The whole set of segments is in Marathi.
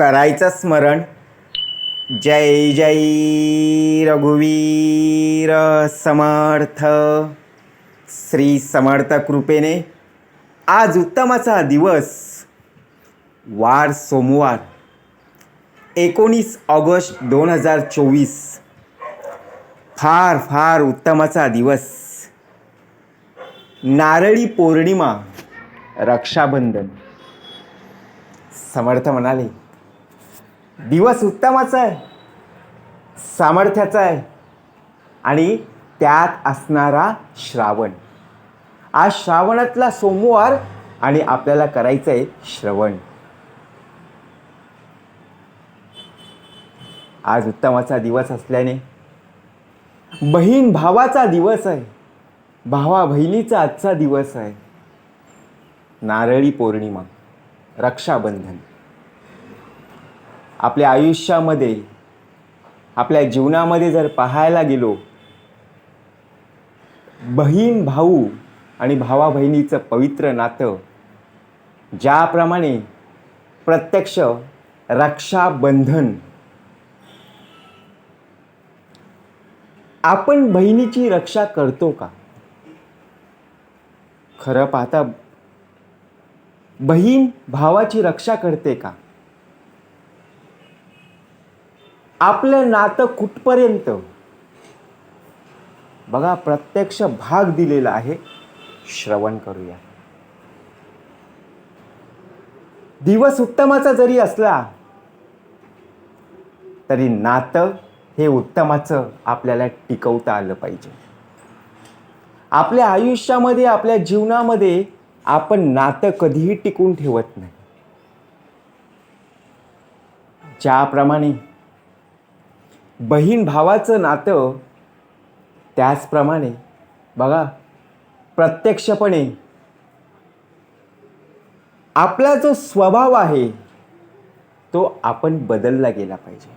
करायचं स्मरण. जय जय रघुवीर समर्थ. श्री समर्थ कृपेने आज उत्तमाचा दिवस वार सोमवार एकोणीस ऑगस्ट दोन हजार चोवीस. फार फार उत्तमाचा दिवस. नारळी पौर्णिमा रक्षाबंधन. समर्थ म्हणाले दिवस उत्तमाचा आहे सामर्थ्याचा आहे आणि त्यात असणारा श्रावण. आज श्रावणातला सोमवार आणि आपल्याला करायचं आहे श्रवण. आज उत्तमाचा दिवस असल्याने बहीण भावाचा दिवस आहे भावा बहिणीचा आजचा दिवस आहे. नारळी पौर्णिमा रक्षाबंधन. आपल्या आयुष्यामध्ये आपल्या जीवनामध्ये जर पाहायला गेलो बहीण भाऊ आणि भावा बहिणीचं पवित्र नातं ज्याप्रमाणे प्रत्यक्ष रक्षाबंधन आपण बहिणीची रक्षा करतो का? खरं पाहता बहीण भावाची रक्षा करते का? आपलं नातं कुठपर्यंत? बघा प्रत्यक्ष भाग दिलेला आहे. श्रवण करूया. दिवस उत्तमाचा जरी असला तरी नातं हे उत्तमाचं आपल्याला टिकवता आलं पाहिजे. आपल्या आयुष्यामध्ये आपल्या जीवनामध्ये आपण नातं कधीही टिकून ठेवत नाही. ज्याप्रमाणे बहीण भावाचं नातं त्याचप्रमाणे. बघा प्रत्यक्षपणे. आपला जो स्वभाव आहे तो आपण बदलला गेला पाहिजे.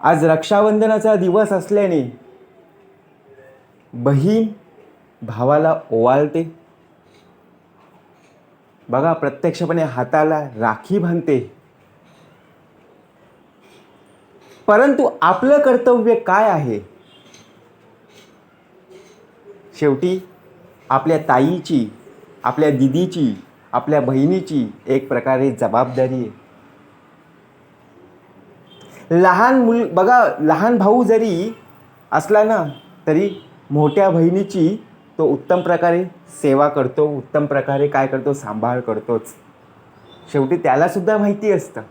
आज रक्षाबंधनाचा दिवस असल्याने बहीण भावाला ओवाळते. बघा प्रत्यक्षपणे हाताला राखी बांधते. परंतु आपलं कर्तव्य काय आहे? शेवटी आपल्या ताईची आपल्या दिदीची आपल्या बहिणीची एक प्रकारे जबाबदारी आहे. लहान मुल बघा लहान भाऊ जरी असला ना तरी मोठ्या बहिणीची तो उत्तम प्रकारे सेवा करतो उत्तम प्रकारे काय करतो सांभाळ करतोच. शेवटी त्यालासुद्धा माहिती असतं.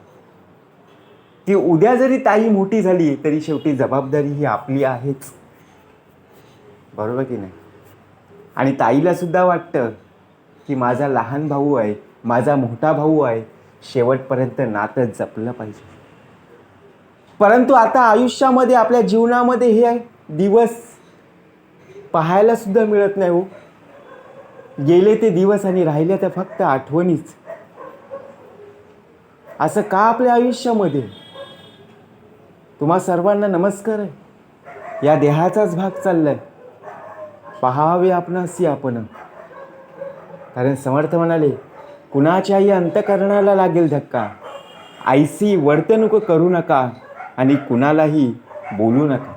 की उद्या जरी ताई मोठी झाली तरी शेवटी जबाबदारी ही आपली आहेच. बरोबर की नाही? आणि ताईला सुद्धा वाटतं की माझा लहान भाऊ आहे माझा मोठा भाऊ आहे शेवटपर्यंत नातं जपलं पाहिजे. परंतु आता आयुष्यामध्ये आपल्या जीवनामध्ये हे दिवस पाहायला सुद्धा मिळत नाही हो. गेले ते दिवस आणि राहिले त्या फक्त आठवणीच. असं का आपल्या आयुष्यामध्ये? तुम्हा सर्वांना नमस्कार आहे. या देहाचाच भाग चाललाय. पहावे आपणासी आपण. कारण समर्थ म्हणाले कुणाच्याही अंतकरणाला लागेल धक्का. आईसी वर्तणूक करू नका आणि कुणालाही बोलू नका.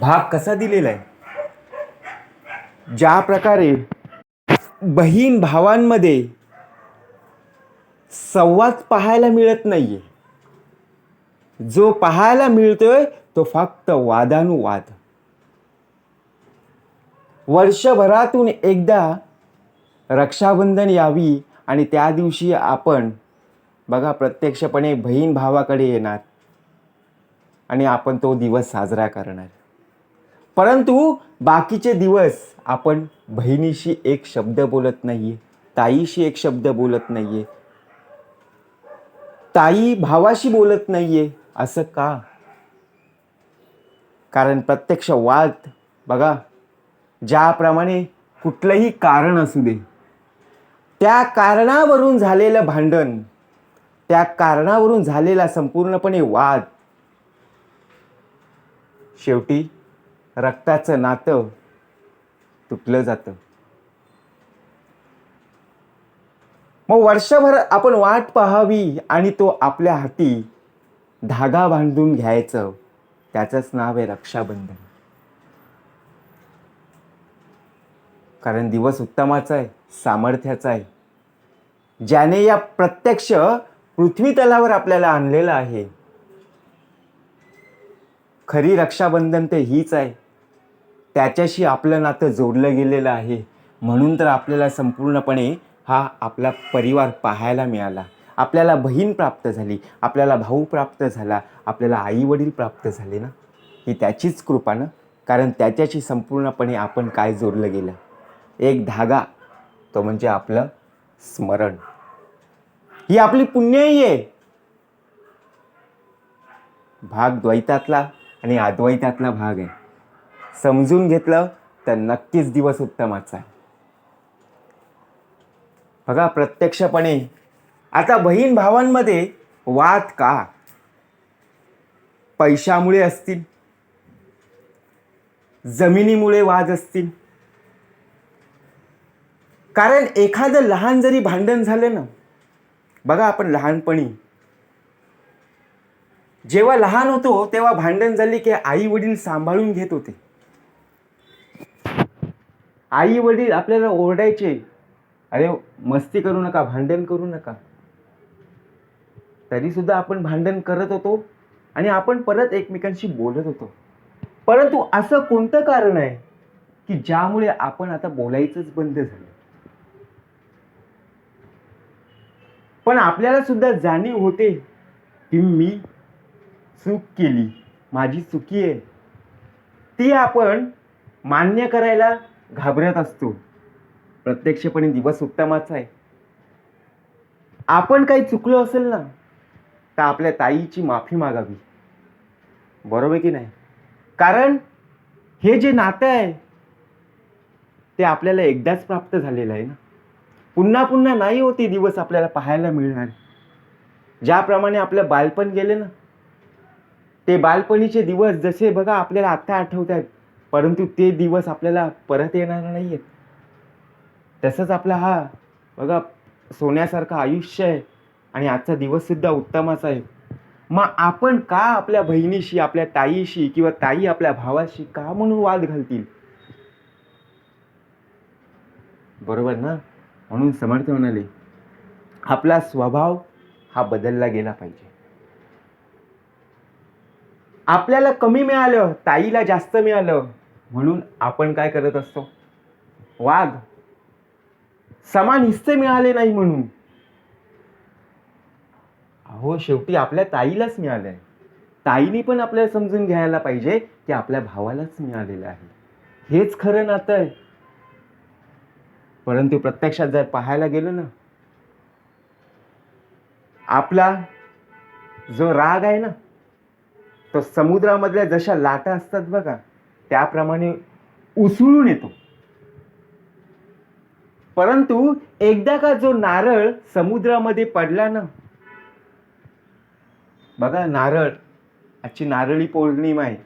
भाग कसा दिलेला आहे ज्या प्रकारे बहीण भावांमध्ये संवाद पाहायला मिळत नाहीये जो पाहायला मिळतोय तो फक्त वादानुवाद. वर्षभरातून एकदा रक्षाबंधन यावी आणि त्या दिवशी आपण बघा प्रत्यक्षपणे बहीण भावाकडे येणार. आणि आपण तो दिवस साजरा करणार. परंतु बाकीचे दिवस आपण बहिणीशी एक शब्द बोलत नाहीये ताईशी एक शब्द बोलत नाहीये. ताई भावाशी बोलत नाहीये. असं का? कारण प्रत्यक्ष वाद बघा ज्याप्रमाणे कुठलंही कारण असू दे त्या कारणावरून झालेलं भांडण त्या कारणावरून झालेला संपूर्णपणे वाद शेवटी रक्ताचं नातं तुटलं जातं. मग वर्षभर आपण वाट पाहावी आणि तो आपल्या हाती धागा बांधून घ्यायचं त्याचंच नाव आहे रक्षाबंधन. कारण दिवस उत्तमाचा आहे सामर्थ्याचा आहे. ज्याने या प्रत्यक्ष पृथ्वी तलावर आपल्याला आणलेलं आहे. खरी रक्षाबंधन ते हीच आहे. त्याच्याशी आपलं नातं जोडलं गेलेलं आहे. म्हणून तर आपल्याला संपूर्णपणे हा आपला परिवार पाहायला मिळाला. आपल्याला बहीण प्राप्त झाली आपल्याला भाऊ प्राप्त झाला आपल्याला आई वडील प्राप्त झाले ना? ही त्याचीच कृपा ना? कारण त्याच्याशी संपूर्णपणे आपण काय जोडलं गेलं? एक धागा तो म्हणजे आपलं स्मरण. ही आपली पुण्यही आहे. भाग द्वैतातला आणि अद्वैतातला भाग आहे. समजून घेतलं तर नक्कीच दिवस उत्तमाचा आहे. बघा प्रत्यक्षपणे आता बहीण भावांमध्ये वाद का? पैशामुळे असतील. जमिनीमुळे वाद असतील. कारण एखादं लहान जरी भांडण झालं ना बघा आपण लहानपणी. जेव्हा लहान होतो तेव्हा भांडण झाली की आई वडील सांभाळून घेत होते. आई वडील आपल्याला ओरडायचे अरे मस्ती करू नका भांडण करू नका. तरी सुद्धा आपण भांडण करत होतो आणि आपण परत एकमेकांशी बोलत होतो. परंतु असं कोणतं कारण आहे की ज्यामुळे आपण आता बोलायचंच बंद झालं? पण आपल्याला सुद्धा जाणीव होते की मी चूक केली माझी चुकी आहे. ती आपण मान्य करायला घाबरत असतो. प्रत्यक्षपणे दिवस उत्तमाचा आहे. आपण काही चुकलो असेल ना तर आपल्या ताईची माफी मागावी? बरोबर की नाही? कारण हे जे नातं आहे ते आपल्याला एकदाच प्राप्त झालेलं आहे ना. पुन्हा पुन्हा नाही होते दिवस आपल्याला पाहायला मिळणार. ज्याप्रमाणे आपलं बालपण गेले ना ते बालपणीचे दिवस जसे बघा आपल्याला आत्ता आठवत आहेत परंतु ते दिवस आपल्याला परत येणार नाही आहेत तसंच आपला हा बघा सोन्यासारखं आयुष्य आहे. आणि आजचा दिवससुद्धा उत्तमच आहे. मग आपण का आपल्या बहिणीशी आपल्या ताईशी किंवा ताई आपल्या भावाशी का म्हणून वाद घालतील? बरोबर ना? म्हणून समर्थ म्हणाले आपला स्वभाव हा बदलला गेला पाहिजे. आपल्याला कमी मिळालं ताईला जास्त मिळालं म्हणून आपण काय करत असतो? वाद. समान हिस्से मिळाले नाही म्हणून. अहो शेवटी आपल्या ताईलाच मिळालंय. ताईने पण आपल्याला समजून घ्यायला पाहिजे की आपल्या भावालाच मिळालेलं आहे. हेच खरं नातं आहे. परंतु प्रत्यक्षात जर पाहायला गेलो ना आपला जो राग आहे ना तो समुद्रामधल्या जशा लाटा असतात बघा त्याप्रमाणे उसळून येतो. परंतु एकदा का जो नारळ समुद्रामध्ये पडला ना बघा नारळ. आजची नारळी पौर्णिमा आहे.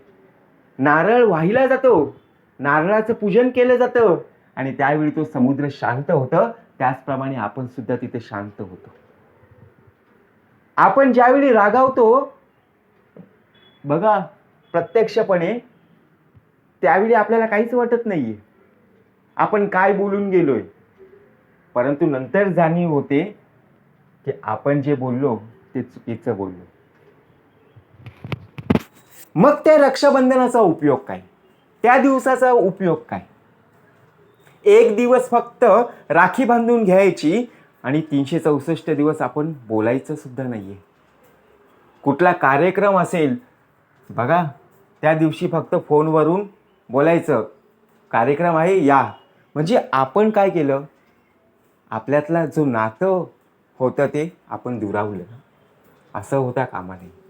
नारळ वाहिला जातो. नारळाचं पूजन केलं जातं. आणि त्यावेळी तो समुद्र शांत होतं. त्याचप्रमाणे आपण सुद्धा तिथे शांत होतो. आपण ज्यावेळी रागावतो बघा प्रत्यक्षपणे त्यावेळी आपल्याला काहीच वाटत नाहीये. आपण काय बोलून गेलोय? परंतु नंतर जाणीव होते की आपण जे बोललो ते चुकीचं बोललो. मग त्या रक्षाबंधनाचा उपयोग काय? त्या दिवसाचा उपयोग काय? एक दिवस फक्त राखी बांधून घ्यायची आणि तीनशे चौसष्ट दिवस आपण बोलायचं सुद्धा आहे कुठला कार्यक्रम असेल बघा त्या दिवशी फक्त फोनवरून बोलायचं कार्यक्रम आहे या. म्हणजे आपण काय केलं? आपल्यातला जो नातं होतं ते आपण दुरावलं. असं होता कामा नये.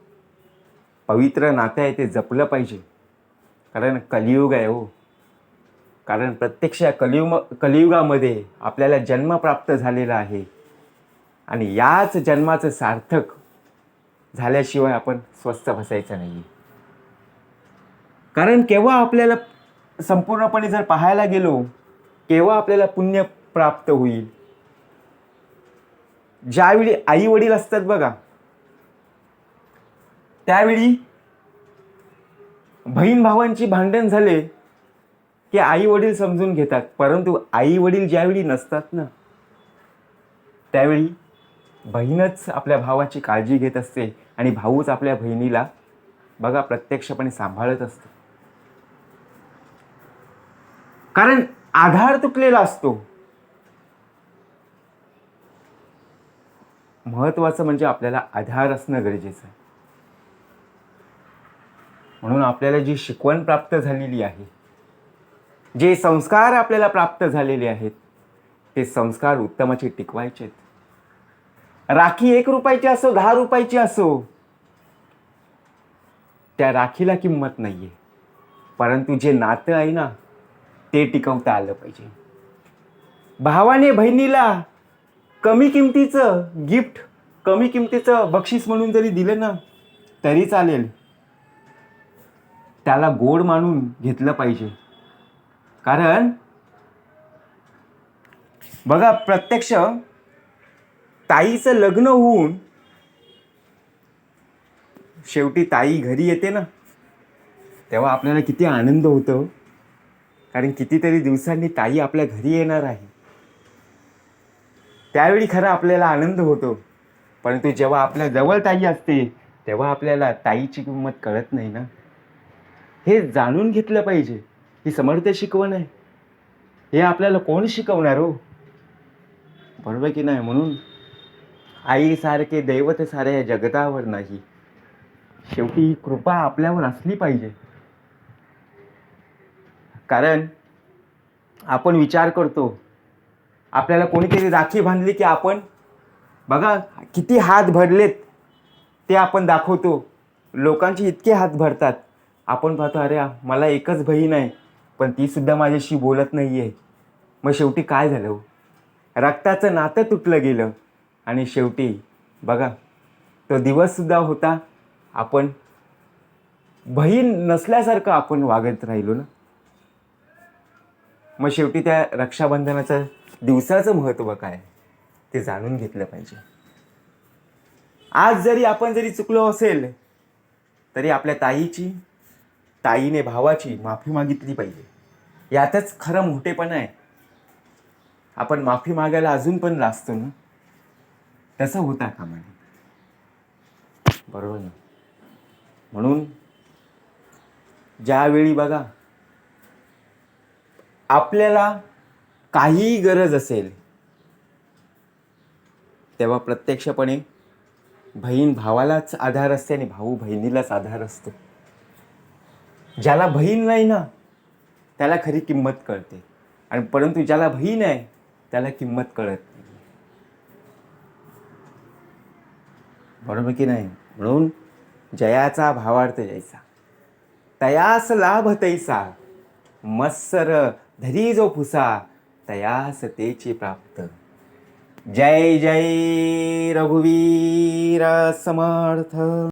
पवित्र नातं आहे ते जपलं पाहिजे. कारण कलियुग आहे हो. कारण प्रत्यक्ष कलियुग कलियुगामध्ये आपल्याला जन्म प्राप्त झालेला आहे. आणि याच जन्माचं सार्थक झाल्याशिवाय आपण स्वस्थ बसायचं नाही कारण केव्हा आपल्याला संपूर्णपणे जर पाहायला गेलो केव्हा आपल्याला पुण्य प्राप्त होईल? ज्यावेळी आई वडील असतात बघा त्यावेळी बहीण भावांची भांडण झाले की आई वडील समजून घेतात. परंतु आई वडील ज्यावेळी नसतात ना त्यावेळी बहीणच आपल्या भावाची काळजी घेत असते आणि भाऊच आपल्या बहिणीला बघा प्रत्यक्षपणे सांभाळत असतो. कारण आधार तुटलेला असतो. महत्वाचं म्हणजे आपल्याला आधार असणं गरजेचं आहे. म्हणून आपल्याला जी शिकवण प्राप्त झालेली आहे जे संस्कार आपल्याला प्राप्त झालेले आहेत ते संस्कार उत्तमाचे टिकवायचे राखी एक रुपयाची असो दहा रुपयाची असो त्या राखीला किंमत नाहीये. परंतु जे नातं आहे ना ते टिकवता आलं पाहिजे. भावाने बहिणीला कमी किमतीचं गिफ्ट कमी किमतीचं बक्षीस म्हणून जरी दिलं ना तरी चालेल. त्याला गोड मानून घेतलं पाहिजे. कारण बघा प्रत्यक्ष ताईचं लग्न होऊन शेवटी ताई घरी येते ना. तेव्हा आपल्याला किती आनंद होतो. कारण कितीतरी दिवसांनी ताई आपल्या घरी येणार आहे. त्यावेळी खरा आपल्याला आनंद होतो. परंतु जेव्हा आपल्या जवळ ताई असते तेव्हा आपल्याला ताईची किंमत कळत नाही ना. हे जाणून घेतलं पाहिजे. ही समर्थ शिकवण आहे. हे आपल्याला कोण शिकवणार हो? बरोबर की नाही? म्हणून आईसारखे दैवत साऱ्या या जगतावर नाही. शेवटी ही कृपा आपल्यावर असली पाहिजे. कारण आपण विचार करतो आपल्याला कोणीतरी राखी बांधली की आपण बघा किती हात भरलेत ते आपण दाखवतो. लोकांचे इतके हात भरतात. आपण पाहतो अरे मला एकच बहीण आहे पण ती सुद्धा माझ्याशी बोलत नाही आहे मग शेवटी काय झालं हो? रक्ताचं नातं तुटलं गेलं आणि शेवटी बघा तो दिवससुद्धा होता आपण बहीण नसल्यासारखं आपण वागत राहिलो ना? मग शेवटी त्या रक्षाबंधनाचं दिवसाचं महत्त्व काय? ते जाणून घेतलं पाहिजे. आज जरी आपण जरी चुकलो असेल तरी आपल्या ताईची ताईने भावाची माफी मागितली पाहिजे. यातच खरं मोठेपणा आहे. आपण माफी मागायला अजून पण लाजतो ना? तसं होता कामा नये. बरोबर ना? म्हणून ज्यावेळी बघा आपल्याला काहीही गरज असेल तेव्हा प्रत्यक्षपणे बहीण भावालाच आधार असते आणि भाऊ बहिणीलाच आधार असतो. ज्याला बहीण नाही ना त्याला खरी किंमत कळते. आणि परंतु ज्याला बहीण आहे त्याला किंमत कळत नाही. बरोबर की नाही? म्हणून जयाचा भावार्थ जैसा तयास लाभ तैसा मत्सर धरी जो फुसा तयास तेची प्राप्त. जय जय रघुवीर समर्थ.